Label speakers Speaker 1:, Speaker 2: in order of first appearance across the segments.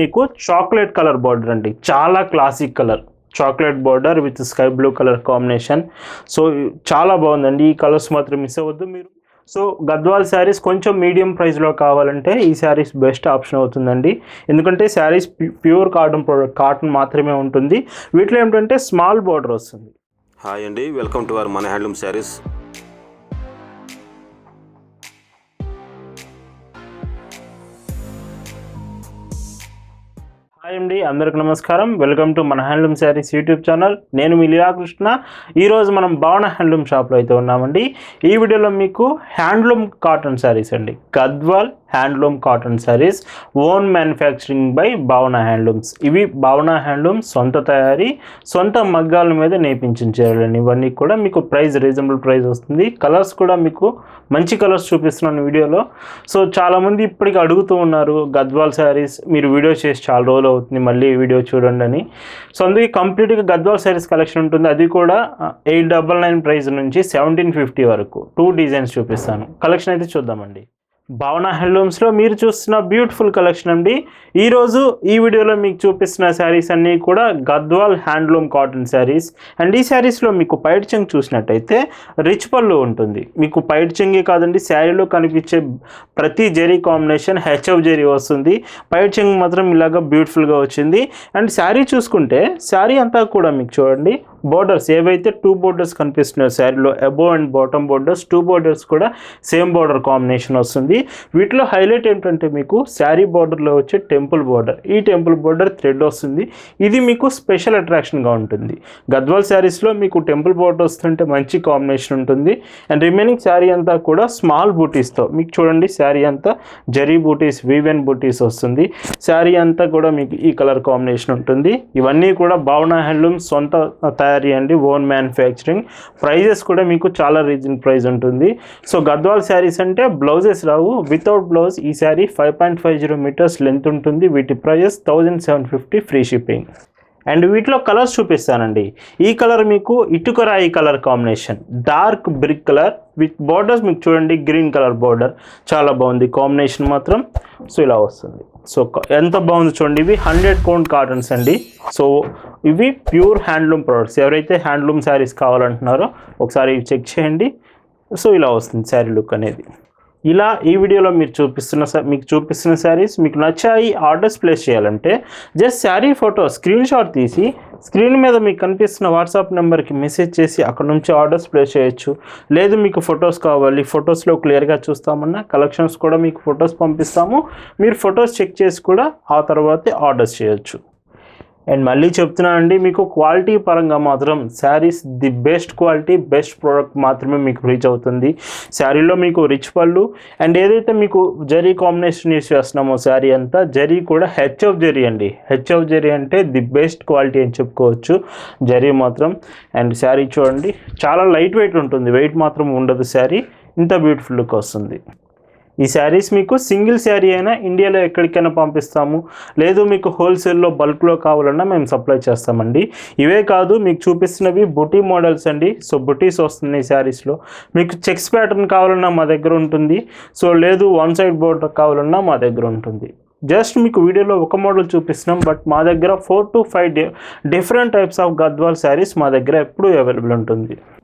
Speaker 1: మీకు chocolate colour border అండి. చాలా classic colour chocolate border with sky blue colour combination so చాలా బాగుందండి. ఈ కలర్స్ మాత్రం మిస్ అవ్వద్దు మీరు. సో గద్వాల్ శారీస్ కొంచెం మీడియం ప్రైస్లో కావాలంటే ఈ శారీస్ బెస్ట్ ఆప్షన్ అవుతుందండి. ఎందుకంటే saris pure cotton product cotton మాత్రమే ఉంటుంది. వీటిలో ఏంటంటే స్మాల్ బార్డర్ వస్తుంది.
Speaker 2: హాయ్ అండి. వెల్కమ్ టు అవర్ మన హ్యాండ్లూమ్ శారీస్
Speaker 1: హాయ్ అండి అందరికి నమస్కారం. వెల్కమ్ టు మన హ్యాండ్లూమ్ శారీస్ యూట్యూబ్ ఛానల్ నేను మీ లీలాకృష్ణ. ఈరోజు మనం భవన హ్యాండ్లూమ్ షాప్లో అయితే ఉన్నామండి. ఈ వీడియోలో మీకు హ్యాండ్లూమ్ కాటన్ శారీస్ అండి. Gadwal handloom cotton saris own manufacturing by Bhavana handlooms ఇవి భావన హ్యాండ్లూమ్స్ సొంత తయారీ సొంత మగ్గాల మీద నేపించిన చీరలని. ఇవన్నీ కూడా మీకు ప్రైస్ రీజనబుల్ ప్రైస్ వస్తుంది. కలర్స్ కూడా మీకు మంచి కలర్స్ చూపిస్తున్నాను వీడియోలో. సో చాలామంది ఇప్పటికి అడుగుతూ ఉన్నారు గద్వాల్ శారీస్ మీరు వీడియో చేసి చాలా రోజులు అవుతుంది మళ్ళీ వీడియో చూడండి అని. సో అందుకే కంప్లీట్గా గద్వాల్ శారీస్ కలెక్షన్ ఉంటుంది. అది కూడా ఎయిట్ డబల్ నైన్ ప్రైస్ నుంచి సెవెంటీన్ ఫిఫ్టీ వరకు. టూ డిజైన్స్ చూపిస్తాను. కలెక్షన్ అయితే చూద్దామండి. భావన హ్యాండ్లూమ్స్లో మీరు చూస్తున్న బ్యూటిఫుల్ కలెక్షన్ అండి. ఈరోజు ఈ వీడియోలో మీకు చూపిస్తున్న శారీస్ అన్నీ కూడా Gadwal handloom cotton saris. And ఈ శారీస్లో మీకు పైట్ చెంగ్ చూసినట్టయితే రిచ్ పళ్ళు ఉంటుంది. మీకు పైట్ చెంగే కాదండి శారీలో కనిపించే ప్రతి జెరీ కాంబినేషన్ హెచ్ఎఫ్ జెరీ వస్తుంది. పైట్ చెంగ్ మాత్రం ఇలాగ బ్యూటిఫుల్గా వచ్చింది. అండ్ శారీ చూసుకుంటే శారీ అంతా కూడా మీకు చూడండి బోర్డర్స్ ఏవైతే టూ బోర్డర్స్ కనిపిస్తున్నాయో శారీలో above and bottom borders two borders కూడా సేమ్ బోర్డర్ కాంబినేషన్ వస్తుంది. వీటిలో హైలైట్ ఏంటంటే మీకు శారీ బోర్డర్లో వచ్చే టెంపుల్ బోర్డర్. ఈ టెంపుల్ బోర్డర్ థ్రెడ్ వస్తుంది. ఇది మీకు స్పెషల్ అట్రాక్షన్గా ఉంటుంది. గద్వాల్ శారీస్లో మీకు టెంపుల్ బోర్డర్ వస్తుంటే మంచి కాంబినేషన్ ఉంటుంది. అండ్ రిమైనింగ్ శారీ అంతా కూడా స్మాల్ బూటీస్తో. మీకు చూడండి శారీ అంతా జరీ బూటీస్ వీవెన్ బూటీస్ వస్తుంది. శారీ అంతా కూడా మీకు ఈ కలర్ కాంబినేషన్ ఉంటుంది. ఇవన్నీ కూడా భావన హ్యాండ్లూమ్ సొంత తయారు అండి ఓన్ మ్యానుఫ్యాక్చరింగ్ ప్రైజెస్ కూడా మీకు చాలా రీజన్ ప్రైస్ ఉంటుంది. సో గద్వాల్ శారీస్ అంటే బ్లౌజెస్ రావు. వితౌట్ బ్లౌజ్ ఈ sari five point five zero metres length ఉంటుంది. వీటి prices thousand seven fifty free shipping and వీటిలో కలర్స్ చూపిస్తానండి. ఈ కలర్ మీకు ఇటుకరాయి colour combination. Dark brick colour with borders మీకు చూడండి గ్రీన్ కలర్ బార్డర్. చాలా బాగుంది కాంబినేషన్ మాత్రం. సో ఇలా వస్తుంది. సో ఎంత బాగుంది చూడండి ఇవి హండ్రెడ్ కౌంట్ కాటన్స్ అండి. సో ఇవి ప్యూర్ హ్యాండ్లూమ్ ప్రొడక్ట్స్. ఎవరైతే హ్యాండ్లూమ్ శారీస్ కావాలంటున్నారో ఒకసారి చెక్ చేయండి. సో ఇలా వస్తుంది శారీ లుక్ అనేది. ఇలా ఈ వీడియోలో మీరు చూపిస్తున్న మీకు చూపిస్తున్న శారీస్ మీకు నచ్చాయి ఆర్డర్స్ ప్లేస్ చేయాలంటే just sari photo screen shot తీసి స్క్రీన్ మీద మీకు కనిపిస్తున్న వాట్సాప్ నెంబర్కి మెసేజ్ చేసి అక్కడ నుంచి ఆర్డర్స్ ప్లేస్ చేయొచ్చు. లేదు మీకు ఫొటోస్ కావాలి ఫొటోస్లో క్లియర్గా చూస్తామన్నా కలెక్షన్స్ కూడా మీకు ఫొటోస్ పంపిస్తాము. మీరు ఫొటోస్ చెక్ చేసి కూడా ఆ తర్వాతే ఆర్డర్స్ చేయొచ్చు. అండ్ మళ్ళీ చెప్తున్నానండి మీకు క్వాలిటీ పరంగా మాత్రం saris the best quality best product మాత్రమే మీకు రీచ్ అవుతుంది. శారీలో మీకు రిచ్ పళ్ళు అండ్ ఏదైతే మీకు జరీ కాంబినేషన్ యూస్ చేస్తున్నామో శారీ అంతా జరీ కూడా హెచ్ ఆఫ్ జరీ అండి. హెచ్ ఆఫ్ జరీ అంటే ది బెస్ట్ క్వాలిటీ అని చెప్పుకోవచ్చు జరీ మాత్రం. అండ్ శారీ చూడండి చాలా లైట్ వెయిట్ ఉంటుంది వెయిట్ మాత్రం ఉండదు శారీ ఇంత బ్యూటిఫుల్ లుక్ వస్తుంది. ఈ శారీస్ మీకు సింగిల్ శారీ అయినా ఇండియాలో ఎక్కడికైనా పంపిస్తాము. లేదు మీకు హోల్సేల్లో బల్క్లో కావాలన్నా మేము సప్లై చేస్తామండి. ఇవే కాదు మీకు చూపిస్తున్నవి బుటీ మోడల్స్ అండి. సో బుటీస్ వస్తున్నాయి శారీస్లో. మీకు చెక్స్ ప్యాటర్న్ కావాలన్నా మా దగ్గర ఉంటుంది. సో లేదు వన్ సైడ్ బోర్డర్ కావాలన్నా మా దగ్గర ఉంటుంది. జస్ట్ మీకు వీడియోలో ఒక మోడల్ చూపిస్తున్నాం. బట్ మా దగ్గర four to five different types of Gadwal saris మా దగ్గర ఎప్పుడూ అవైలబుల్ ఉంటుంది.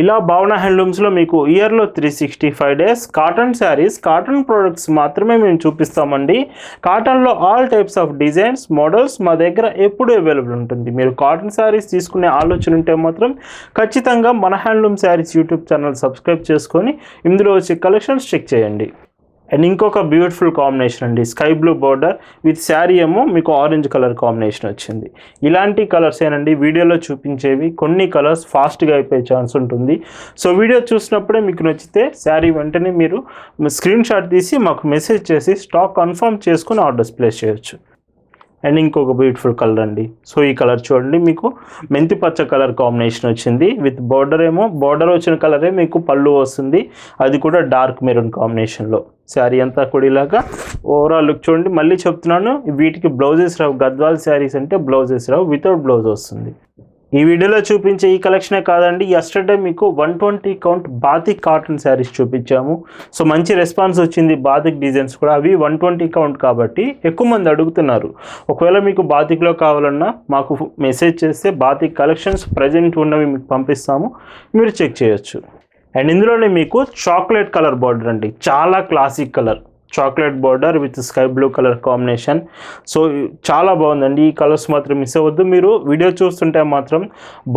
Speaker 1: ఇలా భావన హ్యాండ్లూమ్స్లో మీకు ఇయర్లో three sixty five days cotton saris cotton products మాత్రమే మేము చూపిస్తామండి. కాటన్లో all types of designs models మా దగ్గర ఎప్పుడూ అవైలబుల్ ఉంటుంది. మీరు కాటన్ శారీస్ తీసుకునే ఆలోచన ఉంటే మాత్రం ఖచ్చితంగా మన handloom saris YouTube channel subscribe చేసుకొని ఇందులో వచ్చే కలెక్షన్స్ చెక్ చేయండి. అండ్ ఇంకొక బ్యూటిఫుల్ కాంబినేషన్ అండి. Sky blue border with sari ఏమో మీకు ఆరెంజ్ కలర్ కాంబినేషన్ వచ్చింది. ఇలాంటి కలర్స్ ఏనండి వీడియోలో చూపించేవి. కొన్ని కలర్స్ ఫాస్ట్గా అయిపోయే ఛాన్స్ ఉంటుంది. సో వీడియో చూసినప్పుడే మీకు నచ్చితే శారీ వెంటనే మీరు స్క్రీన్ షాట్ తీసి మాకు మెసేజ్ చేసి స్టాక్ కన్ఫర్మ్ చేసుకుని ఆర్డర్స్ ప్లేస్ చేయొచ్చు. అండ్ ఇంకొక బ్యూటిఫుల్ కలర్ అండి. సో ఈ కలర్ చూడండి మీకు మెంతి పచ్చ కలర్ కాంబినేషన్ వచ్చింది. విత్ బార్డర్ ఏమో బార్డర్ వచ్చిన కలరే మీకు పళ్ళు వస్తుంది. అది కూడా డార్క్ మెరూన్ కాంబినేషన్లో శారీ అంతా కూడా ఇలాగా ఓవరాల్ లుక్ చూడండి. మళ్ళీ చెప్తున్నాను వీటికి బ్లౌజెస్ రావు. గద్వాల్ శారీస్ అంటే బ్లౌజెస్ రావు. వితౌట్ బ్లౌజ్ వస్తుంది. ఈ వీడియోలో చూపించే ఈ కలెక్షనే కాదండి. ఎస్టర్డే మీకు one twenty count batik cotton saris చూపించాము. సో మంచి రెస్పాన్స్ వచ్చింది బాతిక్ డిజైన్స్ కూడా. అవి వన్ ట్వంటీ కౌంట్ కాబట్టి ఎక్కువ మంది అడుగుతున్నారు. ఒకవేళ మీకు బాతిక్లో కావాలన్నా మాకు మెసేజ్ చేస్తే బాతిక్ కలెక్షన్స్ ప్రజెంట్ ఉన్నవి మీకు పంపిస్తాము. మీరు చెక్ చేయొచ్చు. అండ్ ఇందులోనే మీకు చాక్లెట్ కలర్ బార్డర్ అండి. చాలా classic colour chocolate border with sky blue colour combination. So చాలా బాగుందండి. ఈ కలర్స్ మాత్రం మిస్ అవ్వద్దు. మీరు వీడియో చూస్తుంటే మాత్రం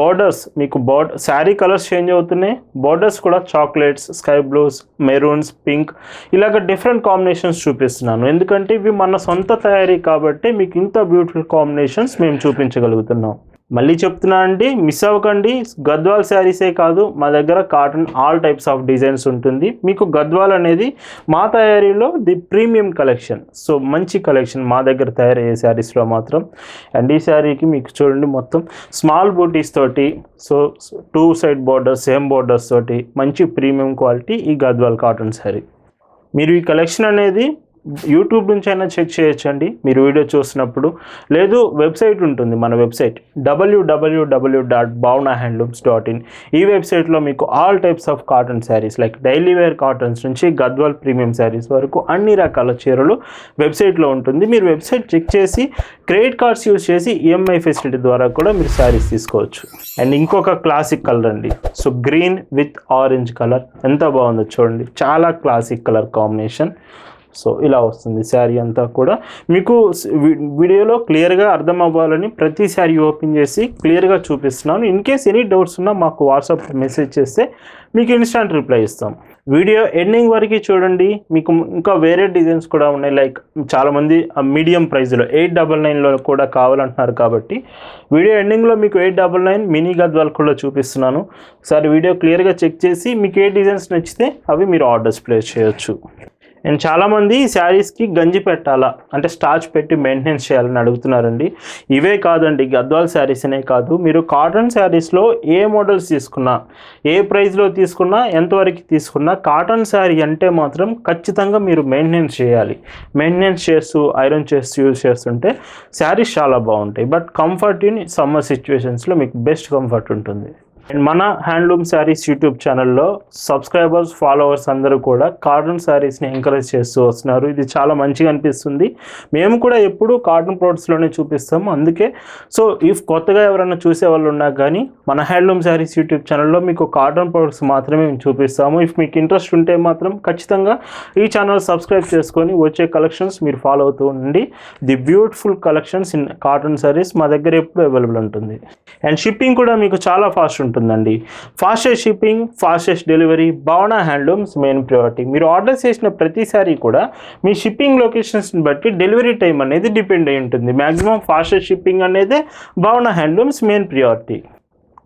Speaker 1: బార్డర్స్ మీకు బార్డర్ శారీ కలర్స్ చేంజ్ అవుతున్నాయి. బార్డర్స్ కూడా chocolates sky blues maroons pink ఇలాగ డిఫరెంట్ కాంబినేషన్స్ చూపిస్తున్నాను. ఎందుకంటే ఇవి మన సొంత తయారీ కాబట్టి మీకు ఇంత బ్యూటిఫుల్ కాంబినేషన్స్ మేము చూపించగలుగుతున్నాం. మళ్ళీ చెప్తున్నా అండి మిస్ అవ్వకండి. గద్వాల్ శారీసే కాదు మా దగ్గర cotton all types of designs ఉంటుంది. మీకు గద్వాల్ అనేది మా తయారీలో ది ప్రీమియం కలెక్షన్. సో మంచి కలెక్షన్ మా దగ్గర తయారయ్యే శారీస్లో మాత్రం. అండ్ ఈ శారీకి మీకు చూడండి మొత్తం స్మాల్ బూటీస్ తోటి so two side borders same borders తోటి మంచి ప్రీమియం క్వాలిటీ ఈ గద్వాల్ కాటన్ శారీ. మీరు ఈ కలెక్షన్ అనేది యూట్యూబ్ నుంచి అయినా చెక్ చేయొచ్చండి. మీరు వీడియో చూసినప్పుడు లేదు వెబ్సైట్ ఉంటుంది మన website. W W W dot Bhavana handlooms dot in ఈ వెబ్సైట్లో మీకు all types of cotton saris like daily wear cottons నుంచి గద్వాల్ ప్రీమియం శారీస్ వరకు అన్ని రకాల చీరలు వెబ్సైట్లో ఉంటుంది. మీరు వెబ్సైట్ చెక్ చేసి క్రెడిట్ కార్డ్స్ యూస్ చేసి ఈఎంఐ ఫెసిలిటీ ద్వారా కూడా మీరు శారీస్ తీసుకోవచ్చు. అండ్ ఇంకొక క్లాసిక్ కలర్ అండి. So green with orange colour. ఎంత బాగుందో చూడండి. చాలా క్లాసిక్ కలర్ కాంబినేషన్. సో ఇలా వస్తుంది శారీ అంతా కూడా. మీకు వీడియోలో క్లియర్గా అర్థం అవ్వాలని ప్రతి శారీ ఓపెన్ చేసి క్లియర్గా చూపిస్తున్నాను. ఇన్ కేస్ ఎనీ డౌట్స్ ఉన్నా మాకు వాట్సాప్ మెసేజ్ చేస్తే మీకు ఇన్స్టాంట్ రిప్లై ఇస్తాం. వీడియో ఎండింగ్ వరకు చూడండి. మీకు ఇంకా వేరే డిజైన్స్ కూడా ఉన్నాయి. లైక్ చాలామంది మీడియం ప్రైస్లో ఎయిట్ డబల్ నైన్లో కూడా కావాలంటున్నారు కాబట్టి వీడియో ఎండింగ్లో మీకు eight double nine mini Gadwal కూడా చూపిస్తున్నాను. ఒకసారి వీడియో క్లియర్గా చెక్ చేసి మీకు ఏ డిజైన్స్ నచ్చితే అవి మీరు ఆర్డర్స్ ప్లేస్ చేయొచ్చు. అండ్ చాలామంది శారీస్కి గంజి పెట్టాలా? అంటే స్టార్చ్ పెట్టి మెయింటెనెన్స్ చేయాలని అడుగుతున్నారండి. ఇవే కాదండి గద్వాల్ శారీస్ అనే కాదు. మీరు కాటన్ శారీస్లో ఏ మోడల్స్ తీసుకున్నా ఏ ప్రైస్లో తీసుకున్నా ఎంతవరకు తీసుకున్నా కాటన్ శారీ అంటే మాత్రం ఖచ్చితంగా మీరు మెయింటెనెన్స్ చేయాలి. మెయింటెనెన్స్ చేస్తూ ఐరన్ చేస్తూ యూజ్ చేస్తుంటే శారీస్ చాలా బాగుంటాయి. బట్ కంఫర్ట్ ఇన్ సమ్మర్ సిచ్యువేషన్స్లో మీకు బెస్ట్ కంఫర్ట్ ఉంటుంది. అండ్ మన హ్యాండ్లూమ్ శారీస్ యూట్యూబ్ ఛానల్లో సబ్స్క్రైబర్స్ ఫాలోవర్స్ అందరూ కూడా కాటన్ శారీస్ని ఎంకరేజ్ చేస్తూ వస్తున్నారు. ఇది చాలా మంచిగా అనిపిస్తుంది. మేము కూడా ఎప్పుడూ కాటన్ ప్రోడక్ట్స్లోనే చూపిస్తాము. అందుకే సో ఇఫ్ కొత్తగా ఎవరైనా చూసే వాళ్ళు ఉన్నా కానీ మన హ్యాండ్లూమ్ శారీస్ యూట్యూబ్ ఛానల్లో మీకు కాటన్ ప్రోడక్ట్స్ మాత్రమే మేము చూపిస్తాము. ఇఫ్ మీకు ఇంట్రెస్ట్ ఉంటే మాత్రం ఖచ్చితంగా ఈ ఛానల్ సబ్స్క్రైబ్ చేసుకొని వచ్చే కలెక్షన్స్ మీరు ఫాలో అవుతూ ఉండండి. The beautiful collections in cotton saris మా దగ్గర ఎప్పుడు అవైలబుల్ ఉంటుంది. అండ్ షిప్పింగ్ కూడా మీకు చాలా ఫాస్ట్ ఉంటుంది. ఉంటుందండి. Fastest shipping fastest delivery Bhavana handlooms main priority మీరు ఆర్డర్ చేసిన ప్రతిసారి కూడా మీ షిప్పింగ్ లొకేషన్స్ని బట్టి డెలివరీ టైం అనేది డిపెండ్ అయి ఉంటుంది. మ్యాక్సిమం ఫాస్టెస్ట్ షిప్పింగ్ అనేది Bhavana handlooms main priority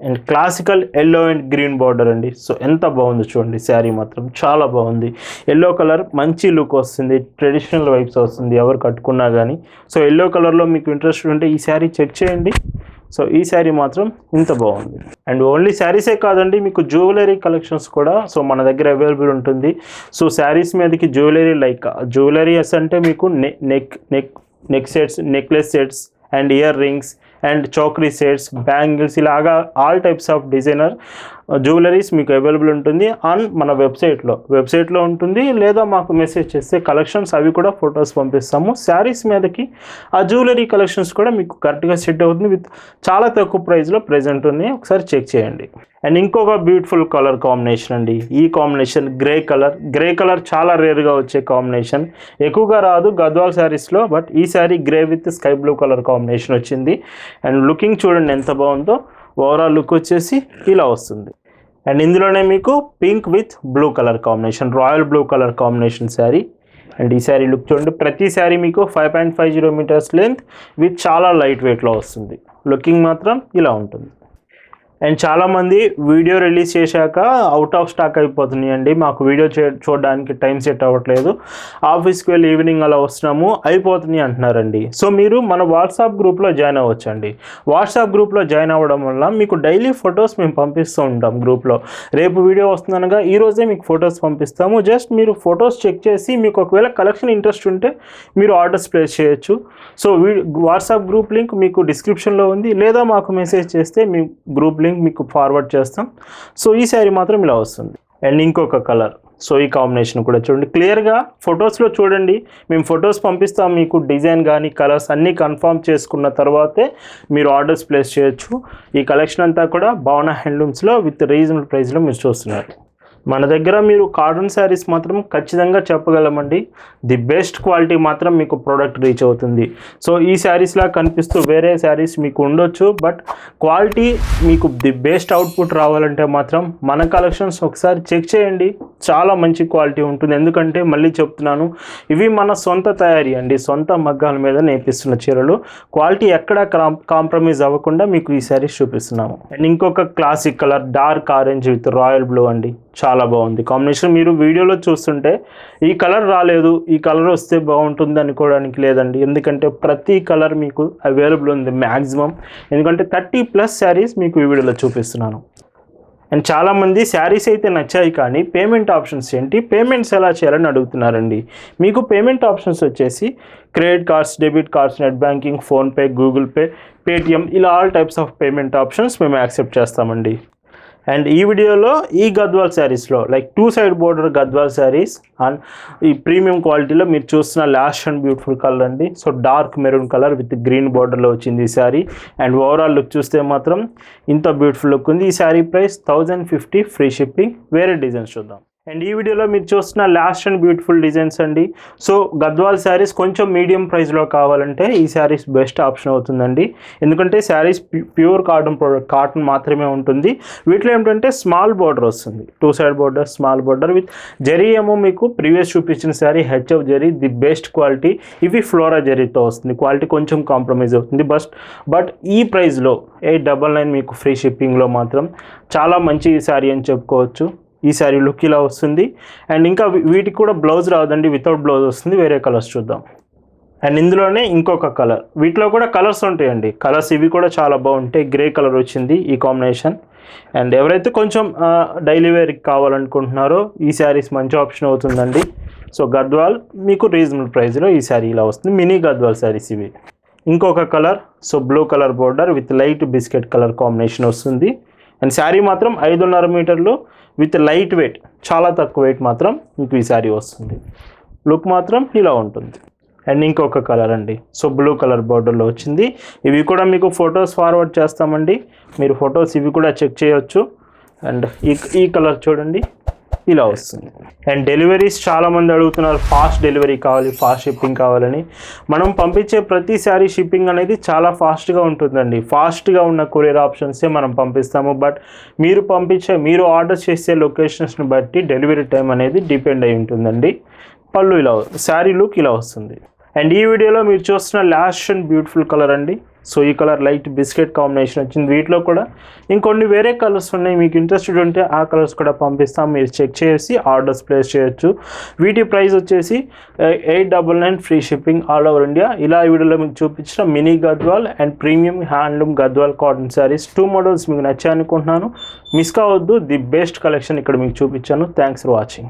Speaker 1: and classical yellow and green border అండి. సో ఎంత బాగుంది చూడండి. శారీ మాత్రం చాలా బాగుంది. ఎల్లో కలర్ మంచి లుక్ వస్తుంది. ట్రెడిషనల్ వైబ్స్ వస్తుంది. ఎవరు కట్టుకున్నా కానీ సో ఎల్లో కలర్లో మీకు ఇంట్రెస్ట్ ఉంటే ఈ శారీ చెక్ చేయండి. సో ఈ శారీ మాత్రం ఇంత బాగుంది. అండ్ ఓన్లీ శారీసే కాదండి మీకు జ్యువెలరీ కలెక్షన్స్ కూడా సో మన దగ్గర అవైలబుల్ ఉంటుంది. సో శారీస్ మీదకి జ్యువెలరీ లైక్ జ్యువెలరీస్ అంటే మీకు neck neck neck neck sets necklace sets and earrings and choker sets bangles ఇలాగా all types of designer jewelleries మీకు అవైలబుల్ ఉంటుంది. ఆన్ మన వెబ్సైట్లో వెబ్సైట్లో ఉంటుంది. లేదా మాకు మెసేజ్ చేస్తే కలెక్షన్స్ అవి కూడా ఫొటోస్ పంపిస్తాము. శారీస్ మీదకి ఆ జ్యువెలరీ కలెక్షన్స్ కూడా మీకు కరెక్ట్గా సెట్ అవుతుంది విత్ చాలా తక్కువ ప్రైస్లో ప్రజెంట్ ఉన్నాయి. ఒకసారి చెక్ చేయండి. అండ్ ఇంకొక బ్యూటిఫుల్ కలర్ కాంబినేషన్ అండి. ఈ combination grey colour. Grey colour చాలా రేర్గా వచ్చే కాంబినేషన్. ఎక్కువగా రాదు గద్వాల్ శారీస్లో బట్ ఈ sari grey with sky blue colour combination వచ్చింది. అండ్ లుకింగ్ చూడండి ఎంత బాగుందో. ఓవరాల్ లుక్ వచ్చేసి ఇలా వస్తుంది. అండ్ ఇందులోనే మీకు pink with blue colour combination royal blue colour combination sari and ఈ శారీ లుక్ చూడండి ప్రతి శారీ మీకు five point five zero metres length with చాలా లైట్ వెయిట్లో వస్తుంది. లుకింగ్ మాత్రం ఇలా ఉంటుంది. అండ్ చాలామంది వీడియో రిలీజ్ చేశాక అవుట్ ఆఫ్ స్టాక్ అయిపోతున్నాయండి మాకు వీడియో చే చూడడానికి టైం సెట్ అవ్వట్లేదు. ఆఫీస్కి వెళ్ళి ఈవినింగ్ అలా వస్తున్నాము అయిపోతున్నాయి అంటున్నారండి. సో మీరు మన వాట్సాప్ గ్రూప్లో జాయిన్ అవ్వచ్చండి. వాట్సాప్ గ్రూప్లో జాయిన్ అవ్వడం వల్ల మీకు డైలీ ఫొటోస్ మేము పంపిస్తూ ఉంటాం గ్రూప్లో రేపు వీడియో వస్తుందనగా ఈరోజే మీకు ఫొటోస్ పంపిస్తాము. జస్ట్ మీరు ఫొటోస్ చెక్ చేసి మీకు ఒకవేళ కలెక్షన్ ఇంట్రెస్ట్ ఉంటే మీరు ఆర్డర్స్ ప్లేస్ చేయొచ్చు. సో వాట్సాప్ గ్రూప్ లింక్ మీకు డిస్క్రిప్షన్లో ఉంది. లేదా మాకు మెసేజ్ చేస్తే మీ గ్రూప్ లింక్ మీకు ఫార్వర్డ్ చేస్తాం. సో ఈ శారీ మాత్రం ఇలా వస్తుంది. అండ్ ఇంకొక కలర్. సో ఈ కాంబినేషన్ కూడా చూడండి. క్లియర్గా ఫొటోస్లో చూడండి. మేము ఫొటోస్ పంపిస్తాం మీకు డిజైన్ కానీ కలర్స్ అన్నీ కన్ఫర్మ్ చేసుకున్న తర్వాతే మీరు ఆర్డర్స్ ప్లేస్ చేయొచ్చు. ఈ కలెక్షన్ అంతా కూడా భావన హ్యాండ్లూమ్స్లో విత్ రీజనబుల్ ప్రైస్లో మీరు చూస్తున్నారు. మన దగ్గర మీరు కాటన్ శారీస్ మాత్రం ఖచ్చితంగా చెప్పగలమండి. ది బెస్ట్ క్వాలిటీ మాత్రం మీకు ప్రోడక్ట్ రీచ్ అవుతుంది. సో ఈ శారీస్లా కనిపిస్తూ వేరే శారీస్ మీకు ఉండొచ్చు బట్ క్వాలిటీ మీకు ది బెస్ట్ అవుట్పుట్ రావాలంటే మాత్రం మన కలెక్షన్స్ ఒకసారి చెక్ చేయండి. చాలా మంచి క్వాలిటీ ఉంటుంది. ఎందుకంటే మళ్ళీ చెప్తున్నాను ఇవి మన సొంత తయారీ అండి. సొంత మగ్గాల మీద నేర్పిస్తున్న చీరలు. క్వాలిటీ ఎక్కడ కాంప్రమైజ్ అవ్వకుండా మీకు ఈ శారీస్ చూపిస్తున్నాము. అండ్ ఇంకొక classic colour dark orange with royal blue అండి. చాలా బాగుంది. కాంబినేషన్ మీరు వీడియోలో చూస్తుంటే ఈ కలర్ రాలేదు ఈ కలర్ వస్తే బాగుంటుంది అనుకోవడానికి లేదండి. ఎందుకంటే ప్రతి కలర్ మీకు అవైలబుల్ ఉంది మ్యాక్సిమం ఎందుకంటే థర్టీ ప్లస్ శారీస్ మీకు ఈ వీడియోలో చూపిస్తున్నాను. అండ్ చాలామంది శారీస్ అయితే నచ్చాయి కానీ పేమెంట్ ఆప్షన్స్ ఏంటి పేమెంట్స్ ఎలా చేయాలని అడుగుతున్నారండి. మీకు పేమెంట్ ఆప్షన్స్ వచ్చేసి credit cards debit cards net banking PhonePe Google Pay Paytm ఇలా all types of payment options మేము యాక్సెప్ట్ చేస్తామండి. అండ్ ఈ వీడియోలో ఈ గద్వాల్ శారీస్లో like two side border Gadwal saris and ఈ ప్రీమియం క్వాలిటీలో మీరు చూస్తున్న లాస్ట్ అండ్ బ్యూటిఫుల్ కలర్ అండి. So dark maroon colour with green బోర్డర్లో వచ్చింది ఈ శారీ. అండ్ ఓవరాల్ లుక్ చూస్తే మాత్రం ఇంత బ్యూటిఫుల్ లుక్ ఉంది. ఈ sari price thousand fifty free shipping వేరే డిజైన్స్ చూద్దాం. అండ్ ఈ వీడియోలో మీరు చూస్తున్న లాస్ట్ అండ్ బ్యూటిఫుల్ డిజైన్స్ అండి. సో గద్వాల్ శారీస్ కొంచెం మీడియం ప్రైస్లో కావాలంటే ఈ శారీస్ బెస్ట్ ఆప్షన్ అవుతుందండి. ఎందుకంటే saris pure cotton product cotton మాత్రమే ఉంటుంది. వీటిలో ఏంటంటే స్మాల్ బార్డర్ వస్తుంది. Two side border small border with zari ఏమో మీకు ప్రీవియస్ చూపించిన sari HF zari the best quality ఇవి ఫ్లోరా జరీతో వస్తుంది. క్వాలిటీ కొంచెం కాంప్రమైజ్ అవుతుంది. బస్ట్ బట్ ఈ ప్రైస్లో ఎయిట్ డబల్ నైన్ మీకు ఫ్రీ షిప్పింగ్లో మాత్రం చాలా మంచి శారీ అని చెప్పుకోవచ్చు. ఈ శారీ లుక్ ఇలా వస్తుంది. అండ్ ఇంకా వీటికి కూడా బ్లౌజ్ రాదండి వితౌట్ బ్లౌజ్ వస్తుంది వేరే కలర్స్ చూద్దాం. అండ్ ఇందులోనే ఇంకొక కలర్ వీటిలో కూడా కలర్స్ ఉంటాయండి. కలర్స్ ఇవి కూడా చాలా బాగుంటాయి. గ్రే కలర్ వచ్చింది ఈ కాంబినేషన్ అండ్ ఎవరైతే కొంచెం డైలీ వేర్కి కావాలనుకుంటున్నారో ఈ శారీస్ మంచి ఆప్షన్ అవుతుందండి. సో గద్వాల్ మీకు రీజనబుల్ ప్రైస్లో ఈ శారీ ఇలా వస్తుంది. మినీ గద్వాల్ శారీస్ ఇవి. ఇంకొక colour so blue colour border with light biscuit colour combination వస్తుంది. అండ్ శారీ మాత్రం ఐదున్నర మీటర్లు. విత్ లైట్ వెయిట్ చాలా తక్కువ వెయిట్ మాత్రం మీకు ఈ శారీ వస్తుంది. లుక్ మాత్రం ఇలా ఉంటుంది. అండ్ ఇంకొక కలర్ అండి. సో బ్లూ కలర్ బార్డర్లో వచ్చింది. ఇవి కూడా మీకు ఫొటోస్ ఫార్వర్డ్ చేస్తామండి. మీరు ఫొటోస్ ఇవి కూడా చెక్ చేయొచ్చు. అండ్ ఈ ఈ కలర్ చూడండి. ఇలా వస్తుంది. అండ్ డెలివరీస్ చాలామంది అడుగుతున్నారు ఫాస్ట్ డెలివరీ కావాలి ఫాస్ట్ షిప్పింగ్ కావాలని. మనం పంపించే ప్రతి షిప్పింగ్ అనేది చాలా ఫాస్ట్గా ఉంటుందండి. ఫాస్ట్గా ఉన్న కొరియర్ ఆప్షన్సే మనం పంపిస్తాము. బట్ మీరు పంపించే మీరు ఆర్డర్ చేసే లొకేషన్స్ని బట్టి డెలివరీ టైం అనేది డిపెండ్ అయి ఉంటుందండి. పళ్ళు ఇలా శారీ లుక్ ఇలా వస్తుంది. అండ్ ఈ వీడియోలో మీరు చూస్తున్న లాస్ట్ అండ్ బ్యూటిఫుల్ కలర్ అండి. సో ఈ కలర్ లైట్ బిస్కెట్ కాంబినేషన్ వచ్చింది. వీటిలో కూడా ఇంకొన్ని వేరే కలర్స్ ఉన్నాయి. మీకు ఇంట్రెస్టెడ్ ఉంటే ఆ కలర్స్ కూడా పంపిస్తాం. మీరు చెక్ చేసి ఆర్డర్స్ ప్లేస్ చేయొచ్చు. వీటి ప్రైస్ వచ్చేసి eight double nine free shipping all over India. ఇలా వీడియోలో మీకు చూపించిన mini Gadwal and premium handloom Gadwal cotton saris. Two models మీకు నచ్చాయి అనుకుంటున్నాను మిస్ కావద్దు. ది బెస్ట్ కలెక్షన్ ఇక్కడ మీకు చూపించాను. Thanks for watching